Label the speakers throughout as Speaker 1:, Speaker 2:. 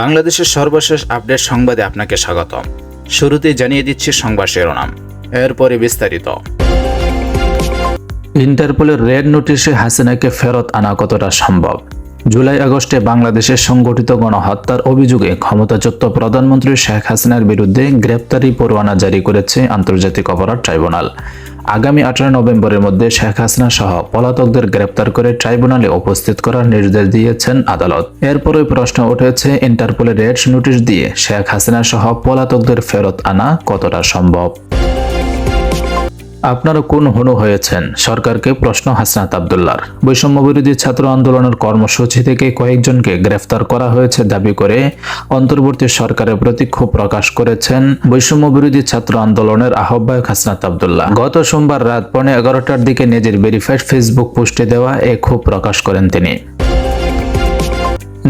Speaker 1: বাংলাদেশের সর্বশেষ আপডেট সংবাদে আপনাকে স্বাগতম। শুরুতেই জানিয়ে দিচ্ছি সংবাদ শিরোনাম। এরপরে বিস্তারিত। ইন্টারপোলের রেড নোটিশে হাসিনাকে ফেরত আনা কতটা সম্ভব? জুলাই আগস্টে বাংলাদেশে সংগঠিত গণহত্যার অভিযোগে ক্ষমতাচ্যুত প্রধানমন্ত্রী শেখ হাসিনার বিরুদ্ধে গ্রেপ্তারি পরোয়ানা জারি করেছে আন্তর্জাতিক অপরাধ ট্রাইব্যুনাল। আগামী আঠারো নভেম্বরের মধ্যে শেখ হাসিনা সহ পলাতকদের গ্রেপ্তার করে ট্রাইব্যুনালে উপস্থিত করার নির্দেশ দিয়েছেন আদালত। এরপরই প্রশ্ন উঠেছে, ইন্টারপোলের রেড নোটিশ দিয়ে শেখ হাসিনা সহ পলাতকদের ফেরত আনা কতটা সম্ভব? আপনারা কোন হনু হয়েছেন? সরকারকে প্রশ্ন হাসনাত আবদুল্লার বৈষম্য বিরোধী ছাত্র আন্দোলনের কর্মসূচি থেকে কয়েকজনকে গ্রেফতার করা হয়েছে দাবি করে অন্তর্বর্তী সরকারের প্রতি ক্ষোভ প্রকাশ করেছেন বৈষম্য বিরোধী ছাত্র আন্দোলনের আহ্বায়ক হাসনাত আবদুল্লাহ। গত সোমবার রাত পৌনে এগারোটার দিকে নিজের ভেরিফাইড ফেসবুক পোস্টে দেওয়া এ ক্ষোভ প্রকাশ করেন তিনি।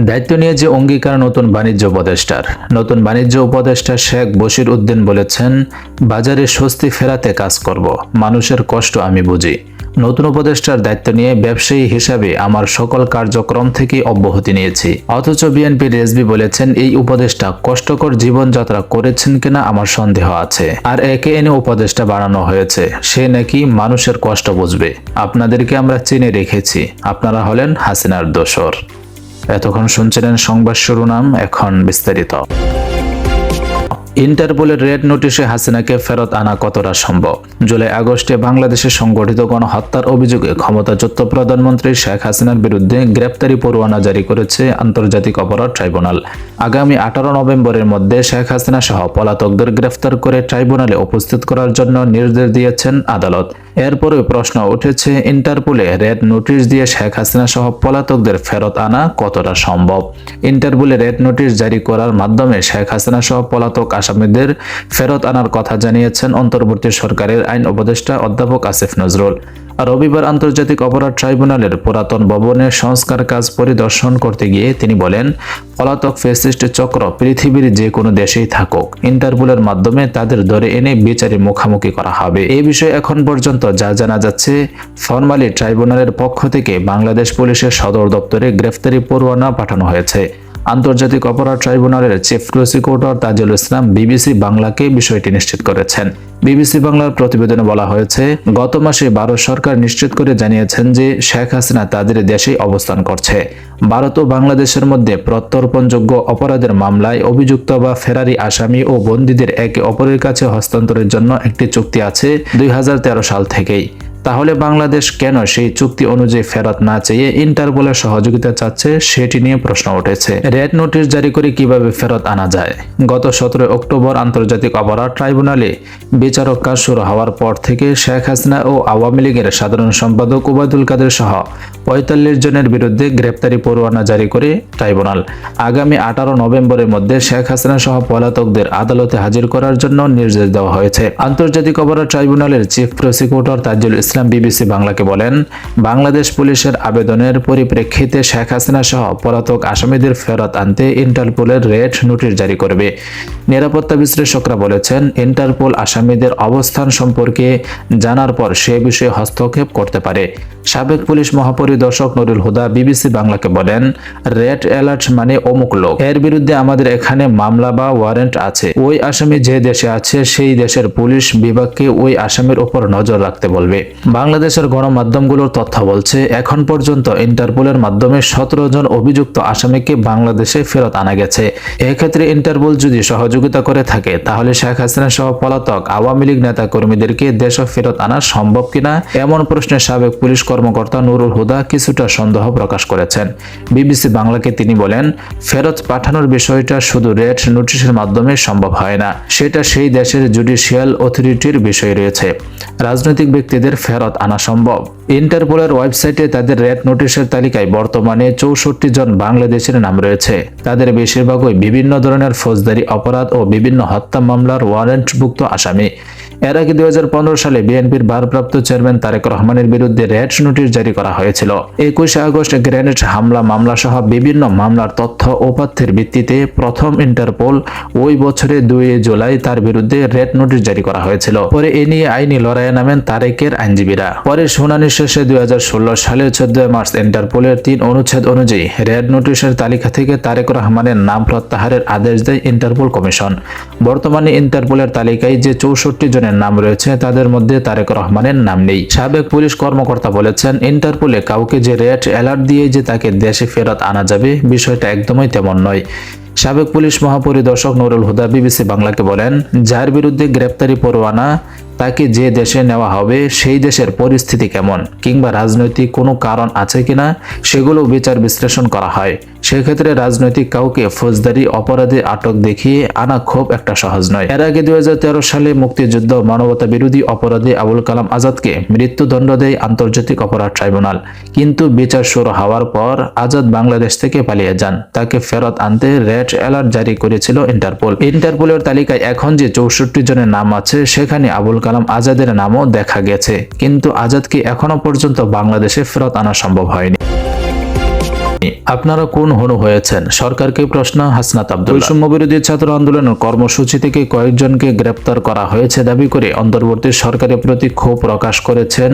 Speaker 1: দায়িত্ব নিয়ে যে অঙ্গীকার নতুন বাণিজ্য উপদেষ্টার। নতুন বাণিজ্য উপদেষ্টা শেখ বশির উদ্দিন বলেছেন, বাজারে স্বস্তি ফেরাতে কাজ করব, মানুষের কষ্ট আমি বুঝি। নতুন উপদেষ্টার দায়িত্ব নিয়ে ব্যবসায়ী হিসাবে আমার সকল কার্যক্রম থেকে অব্যাহতি নিয়েছি। অথচ বিএনপির রেজবি বলেছেন, এই উপদেষ্টা কষ্টকর জীবনযাত্রা করেছেন কিনা আমার সন্দেহ আছে। আর একে এনে উপদেষ্টা বাড়ানো হয়েছে, সে নাকি মানুষের কষ্ট বুঝবে। আপনাদেরকে আমরা চিনে রেখেছি। আপনারা হলেন হাসিনার দোসর। এতক্ষণ শুনছিলেন সংবাদ শিরোনাম, এখন বিস্তারিত। ইন্টারপোলের রেড নোটিশে হাসিনাকে ফেরত আনা কতটা সম্ভব? জুলাই আগস্টে বাংলাদেশে সংগঠিত গণহত্যার অভিযোগে ক্ষমতাচ্যুত প্রধানমন্ত্রী শেখ হাসিনার বিরুদ্ধে গ্রেপ্তারি পরোয়ানা জারি করেছে আন্তর্জাতিক অপরাধ ট্রাইব্যুনাল। আগামী আঠারো নভেম্বরের মধ্যে শেখ হাসিনা সহ পলাতকদের গ্রেফতার করে ট্রাইব্যুনালে উপস্থিত করার জন্য নির্দেশ দিয়েছেন আদালত। এরপরে প্রশ্ন উঠেছে, ইন্টারপোলে রেড নোটিশ দিয়ে শেখ হাসিনা সহ পলাতকদের ফেরত আনা কতটা সম্ভব? ইন্টারপোলে রেড নোটিশ জারি করার মাধ্যমে শেখ হাসিনা সহ পলাতক আসামিদের ফেরত আনার কথা জানিয়েছেন অন্তর্বর্তী সরকারের আইন উপদেষ্টা অধ্যাপক আসিফ নজরুল। রবিবার আন্তর্জাতিক অপরাধ ট্রাইব্যুনালের পুরাতন ভবনের সংস্কার কাজ পরিদর্শন করতে গিয়ে তিনি বলেন পলাতক ফেসিস্ট চক্র পৃথিবীর যে কোনো দেশেই থাকুক। ইন্টারপোলের মাধ্যমে তাদের ধরে এনে বিচারে মুখামুখি করা হবে। এই বিষয়ে এখন পর্যন্ত যা জানা যাচ্ছে, ফর্মালি ট্রাইব্যুনালের পক্ষ থেকে বাংলাদেশ পুলিশের সদর দপ্তরে গ্রেফতারি পরোয়ানা পাঠানো হয়েছে। আন্তর্জাতিক অপরাধ ট্রাইব্যুনালের chief prosecutor Tajul Islam BBC বাংলাকে বিষয়টি নিশ্চিত করেছেন। বিবিসি বাংলার প্রতিবেদনে বলা হয়েছে, গত মাসে ভারত সরকার নিশ্চিত করে জানিয়েছেন যে শেখ হাসিনা তাদের দেশেই অবস্থান করছে। ভারত ও বাংলাদেশের মধ্যে প্রত্যর্পণযোগ্য অপরাধের মামলায় অভিযুক্ত বা ফেরারি আসামি ও বন্দীদের একে অপরের কাছে হস্তান্তরের জন্য একটি চুক্তি আছে দুই হাজার তেরো সাল থেকেই। তাহলে বাংলাদেশ কেন সেই চুক্তি অনুযায়ী ফেরত না চেয়ে ইন্টারপোলের সহযোগিতা চাচ্ছে সেটি নিয়ে প্রশ্ন উঠেছে। রেড নোটিশ জারি করে কীভাবে ফেরত আনা যায়? গত সতেরো অক্টোবর আন্তর্জাতিক অপরাধ ট্রাইব্যুনালে বিচারক কাজ শুরু হওয়ার পর থেকে শেখ হাসিনা ও আওয়ামী লীগের সাধারণ সম্পাদক ওবায়দুল কাদের সহ পঁয়তাল্লিশ জনের বিরুদ্ধে গ্রেপ্তারি পরোয়ানা জারি করে ট্রাইব্যুনাল। আগামী আঠারো নভেম্বরের মধ্যে শেখ হাসিনা সহ পলাতকদের আদালতে হাজির করার জন্য নির্দেশ দেওয়া হয়েছে। আন্তর্জাতিক অপরাধ ট্রাইব্যুনালের chief prosecutor Tajul Islam BBC বাংলাকে বলেন, বাংলাদেশ পুলিশের আবেদনের পরিপ্রেক্ষিতে শেখ হাসিনা সহ পলাতক আসামিদের ফেরত আনতে ইন্টারপোলের রেড নোটিশ জারি করবে। নিরাপত্তা বিশ্লেষকরা বলেছেন, ইন্টারপোল আসামিদের অবস্থান সম্পর্কে জানার পর সে বিষয়ে হস্তক্ষেপ করতে পারে। সাবেক পুলিশ মহাপরিদর্শক নুরুল হুদা বিবিসি বাংলাকে বলেন, রেড অ্যালার্ট মানে অমুক লোক। এর বিরুদ্ধে আমাদের এখানে মামলা বা ওয়ারেন্ট আছে। ওই আসামি যে দেশে আছে, সেই দেশের পুলিশ বিভাগকে ওই আসামির উপর নজর রাখতে বলবে। বাংলাদেশের গণমাধ্যমগুলোর তথ্য বলছে, এখন পর্যন্ত ইন্টারপোলের মাধ্যমে সতেরো জন অভিযুক্ত আসামিকে বাংলাদেশে ফেরত আনা গেছে। এক্ষেত্রে ইন্টারপোল যদি সহযোগিতা করে থাকে, তাহলে শেখ হাসিনা সহ পলাতক আওয়ামী লীগ নেতা কর্মীদেরকে দেশ ফেরত আনা সম্ভব কিনা, এমন প্রশ্নে সাবেক পুলিশ কর্মকর্তা নুরুল হুদা কিছুটা সন্দেহ প্রকাশ করেছেন। বিবিসি বাংলাকে তিনি বলেন, ফেরত পাঠানোর বিষয়টা শুধু রেড নোটিশের মাধ্যমে সম্ভব হয় না, সেটা সেই দেশের জুডিশিয়াল অথরিটির বিষয় রয়েছে। রাজনৈতিক ব্যক্তিদের ফেরত আনা সম্ভব। ইন্টারপোলের ওয়েবসাইটে তাদের রেড নোটিশের তালিকায় বর্তমানে চৌষট্টি জন বাংলাদেশের নাম রয়েছে। তাদের বেশিরভাগই বিভিন্ন ধরনের ফৌজদারি অপরাধ ও বিভিন্ন হত্যা মামলার ওয়ারেন্টভুক্ত আসামি। এর আগে দুই সালে বিএনপির ভারপ্রাপ্ত চেয়ারম্যান তারেক রহমানের বিরুদ্ধে রেড নোটিশ জারি করা হয়েছিল। একুশে আগস্ট গ্রেনেড হামলা মামলা সহ বিভিন্ন মামলার তথ্য উপাত্তের ভিত্তিতে প্রথম ইন্টারপোল ওই বছরে দুই জুলাই তার বিরুদ্ধে রেড নোটিশ জারি করা হয়েছিল। পরে এ নিয়ে আইনি লড়াইয়ে নামেন তারেকের আইনজীবীরা। পরে শুনানি শেষে দুই সালের চোদ্দ মার্চ ইন্টারপোলের তিন অনুচ্ছেদ অনুযায়ী রেড নোটিশের তালিকা থেকে তারেক রহমানের নাম প্রত্যাহারের আদেশ দেয় ইন্টারপোল কমিশন। বর্তমানে ইন্টারপোলের তালিকায় যে চৌষট্টি জনের নাম রয়েছে, তাদের মধ্যে তারেক রহমানের নাম নেই। সাবেক পুলিশ কর্মকর্তা বলেছেন, ইন্টারপোলে কাউকে যে রেড অ্যালার্ট দিয়ে যে তাকে দেশে ফেরত আনা যাবে, বিষয়টা একদমই তেমন নয়। সাবেক পুলিশ মহাপরিদর্শক নুরুল হুদা বিবিসি বাংলাকে বলেন, যার বিরুদ্ধে গ্রেপ্তারি পরোয়ানা তাকে যে দেশে নেওয়া হবে, সেই দেশের পরিস্থিতি কেমন? কিংবা রাজনৈতিক কোনো কারণ আছে কিনা? সেগুলো বিচার বিশ্লেষণ করা হয়। সেক্ষেত্রে রাজনৈতিক কাউকে ফৌজদারি অপরাধে আটক দেখিয়ে আনা খুব একটা সহজ নয়। এর আগে দুই সালে মুক্তিযুদ্ধ মানবতা বিরোধী অপরাধে আবুল কালাম আজাদকে মৃত্যুদণ্ড দেয় আন্তর্জাতিক অপরাধ ট্রাইব্যুনাল। কিন্তু বিচার শুরু হওয়ার পর আজাদ বাংলাদেশ থেকে পালিয়ে যান। তাকে ফেরত আনতে রেড অ্যালার্ট জারি করেছিল ইন্টারপোল। ইন্টারপোলের তালিকায় এখন যে চৌষট্টি জনের নাম আছে, সেখানে আবুল কালাম আজাদের নামও দেখা গেছে। কিন্তু আজাদকে এখনও পর্যন্ত বাংলাদেশে ফেরত আনা সম্ভব হয়নি। আপনারা কোন হনু হয়েছেন? সরকারকে প্রশ্ন, হাসনাত আব্দুল বৈষম্য বিরোধী ছাত্র আন্দোলনের কর্মসূচি থেকে কয়েকজনকে গ্রেপ্তার করা হয়েছে দাবি করে অন্তর্বর্তী সরকারের প্রতি ক্ষোভ প্রকাশ করেছেন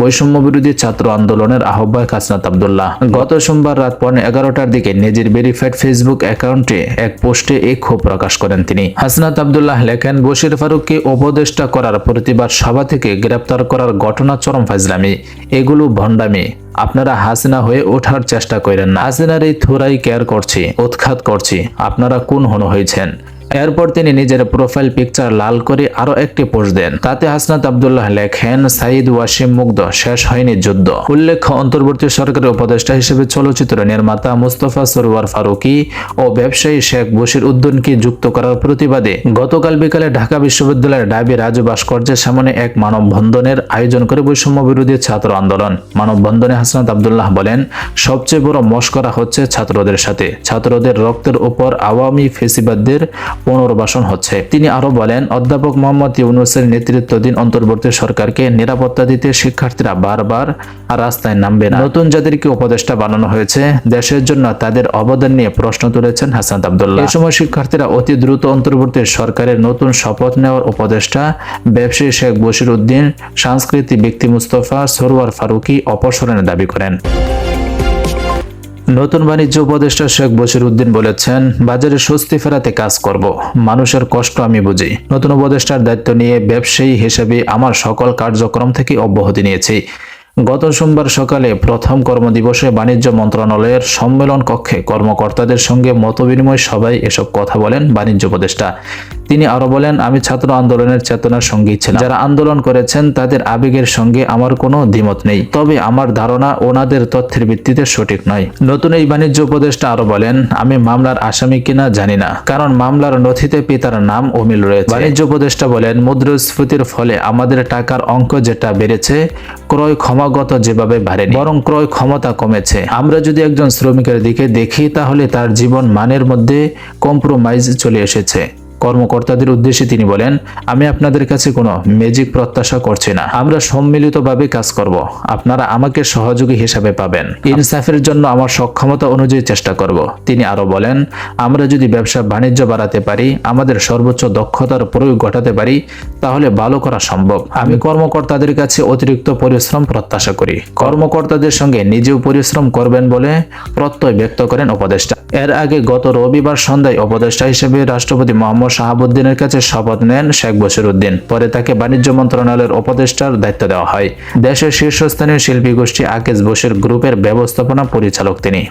Speaker 1: বৈষম্য বিরোধী ছাত্র আন্দোলনের আহ্বায়ক হাসনাত আব্দুল্লাহ। গত সোমবার রাত পৌনে এগারোটার দিকে নিজের ভেরিফাইড ফেসবুক অ্যাকাউন্টে এক পোস্টে এই ক্ষোভ প্রকাশ করেন তিনি। হাসনাত আব্দুল্লাহ লেখেন, বশির ফারুককে উপদেষ্টা করার প্রতিবাদ সভা থেকে গ্রেপ্তার করার ঘটনা চরম ফাজলামি। এগুলো ভণ্ডামি। আপনারা হাসিনা হয়ে ওঠার চেষ্টা করেন না। হাসিনার এই থোরাই কেয়ার করছে উৎখাত করছে। আপনারা কোন হন হয়েছেন? এরপর তিনি নিজের প্রোফাইল পিকচার লাল করে আরও একটি পোস্ট দেন। তাতে হাসনাত আবদুল্লাহ লেখেন সাইদ ওয়াসিম মুগ্ধ, শেষ হয়নি যুদ্ধ। উল্লেখ্য, অন্তর্বর্তী সরকারের উপদেষ্টা হিসেবে চলচ্চিত্র নির্মাতা মুস্তফা সরোয়ার ফারুকি ও ব্যবসায়ী শেখ বশির উদ্দিনকে যুক্ত করার প্রতিবাদে গতকাল বিকালে ঢাকা বিশ্ববিদ্যালয়ের ডাবি রাজু ভাস্কর্যের সামনে এক মানববন্ধনের আয়োজন করে বৈষম্য বিরোধী ছাত্র আন্দোলন। মানববন্ধনে হাসনাত আবদুল্লাহ বলেন, সবচেয়ে বড় মস্করা হচ্ছে ছাত্রদের সাথে। ছাত্রদের রক্তের উপর আওয়ামী ফেসিবাদদের পুনর্বাসন হচ্ছে। তিনি আরও বলেন, অধ্যাপক মোহাম্মদ ইউনুসের নেতৃত্বাধীন অন্তর্বর্তী সরকারকে নিরাপত্তা দিতে শিক্ষার্থীরা বারবার রাস্তায় নামবে না। নতুন যাদেরকে উপদেষ্টা বানানো হয়েছে। দেশের জন্য তাদের অবদান নিয়ে প্রশ্ন তুলেছেন হাসান আবদুল্লাহ। এই সময় শিক্ষার্থীরা অতি দ্রুত অন্তর্বর্তী সরকারের নতুন শপথ নেওয়ার উপদেষ্টা ব্যবসায়ী শেখ বশির উদ্দিন, সাংস্কৃতিক ব্যক্তি মুস্তফা সরোয়ার ফারুকি অপসারণের দাবি করেন। নতুন বাণিজ্য উপদেষ্টা শেখ বশির উদ্দিন বলেছেন, বাজারে স্বস্তি ফেরাতে কাজ করব। মানুষের কষ্ট আমি বুঝি। নতুন উপদেষ্টার দায়িত্ব নিয়ে ব্যবসায়ী হিসেবে আমার সকল কার্যক্রম থেকে অব্যাহতি নিয়েছি। গত সোমবার সকালে প্রথম কর্মদিবসে বাণিজ্য মন্ত্রণালয়ের সম্মেলন কক্ষে কর্মকর্তাদের সঙ্গে মতবিনিময় সভায় এসব কথা বলেন বাণিজ্য উপদেষ্টা। তিনি আরও বলেন, আমি ছাত্র আন্দোলনের চেতনার সঙ্গী ছিলাম। যারা আন্দোলন করেছেন, তাদের আবেগের সঙ্গে আমার কোনো দ্বিমত নেই। তবে আমার ধারণা ওনাদের তথ্যের ভিত্তিতে সঠিক নয়। নতুন এই বাণিজ্য উপদেষ্টা আরও বলেন, আমি মামলার আসামি কিনা জানি না, কারণ মামলার নথিতে পিতার নাম অমিল রয়েছে। বাণিজ্য উপদেষ্টা বলেন, মুদ্রাস্ফীতির ফলে আমাদের টাকার অঙ্ক যেটা বেড়েছে, ক্রয় ক্ষমাগত যেভাবে বাড়েনি, বরং ক্রয় ক্ষমতা কমেছে। আমরা যদি একজন শ্রমিকের দিকে দেখি, তাহলে তার জীবন মানের মধ্যে কম্প্রোমাইজ চলে এসেছে। কর্মকর্তাদের উদ্দেশ্যে তিনি বলেন, আমি আপনাদের কাছে কোনো ম্যাজিক প্রত্যাশা করছি না। আমরা সম্মিলিতভাবে কাজ করব। আপনারা আমাকে সহযোগী হিসাবে পাবেন। ইনসাফের জন্য আমার সক্ষমতা অনুযায়ী চেষ্টা করব। তিনি আরও বলেন, আমরা যদি ব্যবসা বাণিজ্য বাড়াতে পারি, আমাদের সর্বোচ্চ দক্ষতার প্রয়োগ ঘটাতে পারি, তাহলে ভালো করা সম্ভব। আমি কর্মকর্তাদের কাছে অতিরিক্ত পরিশ্রম প্রত্যাশা করি। কর্মকর্তাদের সঙ্গে নিজেও পরিশ্রম করবেন বলে প্রত্যয় ব্যক্ত করেন উপদেষ্টা। এর আগে গত রবিবার সন্ধ্যায় উপদেষ্টা হিসেবে রাষ্ট্রপতি মোহাম্মদ শাহাবুদ্দিনের কাছে শপথ নেন শেখ বসিরউদ্দিন পরে তাকে বাণিজ্য মন্ত্রণালয়ের উপদেষ্টার দায়িত্ব দেওয়া হয়। দেশের শীর্ষস্থানীয় শিল্পী গোষ্ঠী আকেশ বসির গ্রুপের ব্যবস্থাপনা পরিচালক তিনি।